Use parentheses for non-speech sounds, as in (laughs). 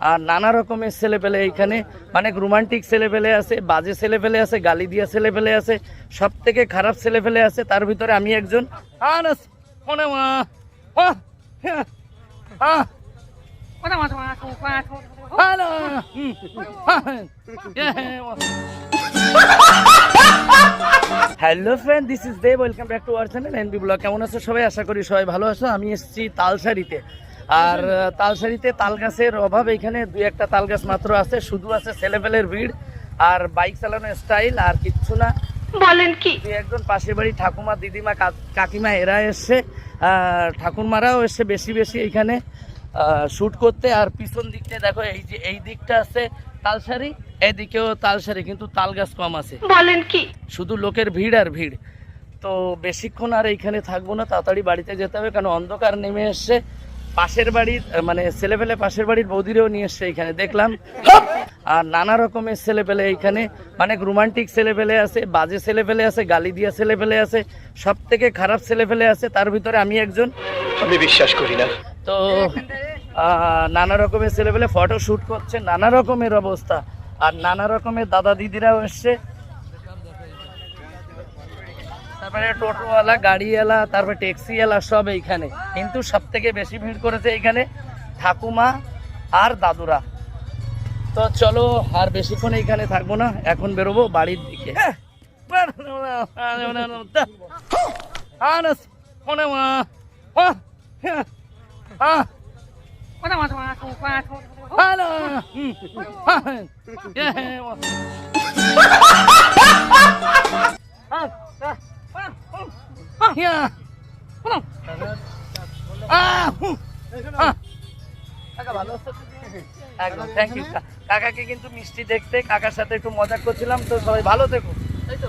আর নানা রকমের ছেলেপেলে এইখানে অনেক রোমান্টিক ছেলেপেলে আছে বাজে ছেলেপেলে আছে গালি দিয়া ছেলেপেলে আছে সব থেকে খারাপ ছেলেপেলে আছে তার ভিতরে আমি একজন মনে হ্যাঁ, হ্যালো, হ্যাঁ, friend this is Dev welcome back to our channel NB blog কেমন আছো সবাই আশা করি সবাই ভালো আছো আমি এসেছি তালসারিতে আর তালসারিতে তাল গাছের অভাব এখানে দুই একটা তাল গাছ মাত্র আছে শুধু আছে ছেলেপেলের ভিড় আর বাইক চালানোর স্টাইল আর কিচ্ছু না। বলেন কি? দুই একজন পাশের বাড়ি ঠাকুমা দিদিমা কাকিমা এরা এসছে। ঠাকুরমারাও এসছে বেশি বেশি এখানে শ্যুট করতে। আর পিছন দিকটা দেখো এই যে এই দিকটা আছে তালসারি এদিকেও তালসারি কিন্তু তাল গাছ কম আছে। বলেন কি? শুধু লোকের ভিড় আর ভিড়। তো বেশিক্ষণ আর এইখানে থাকব না তাড়াতাড়ি বাড়িতে যেতে হবে কারণ অন্ধকার নেমে এসছে। পাশের বাড়ির মানে ছেলেপেলে পাশের বাড়ির বৌদিরেও নিয়ে এসছে এখানে দেখলাম। আর নানা রকমের ছেলেপেলে এইখানে অনেক রোমান্টিক ছেলেপেলে আছে বাজে ছেলেপেলে আছে গালি দিয়া ছেলেপেলে আছে সব থেকে খারাপ ছেলেপেলে আছে তার ভিতরে আমি একজন। আমি বিশ্বাস করি না। তো নানা রকমের ছেলেপেলে ফটো শ্যুট করছে নানা রকমের অবস্থা। আর নানা রকমের দাদা দিদিরাও এসছে তারপরে টোটোওয়ালা গাড়িওয়ালা তারপরে ট্যাক্সিওয়ালা সব এইখানে। কিন্তু সব থেকে বেশি ভিড় করেছে এইখানে ঠাকুমা আর দাদুরা। তো চলো আর বেশিক্ষণ এইখানে থাকব না এখন বেরোবো বাড়ির দিকে। মা হ্যাঁ, (laughs) হ্যালো, (laughs) (laughs) ভালো আছো একদম থ্যাংক ইউ কাকাকে কিন্তু মিষ্টি দেখতে কাকার সাথে একটু মজা করছিলাম তো সবাই ভালো থেকো। তাই তো।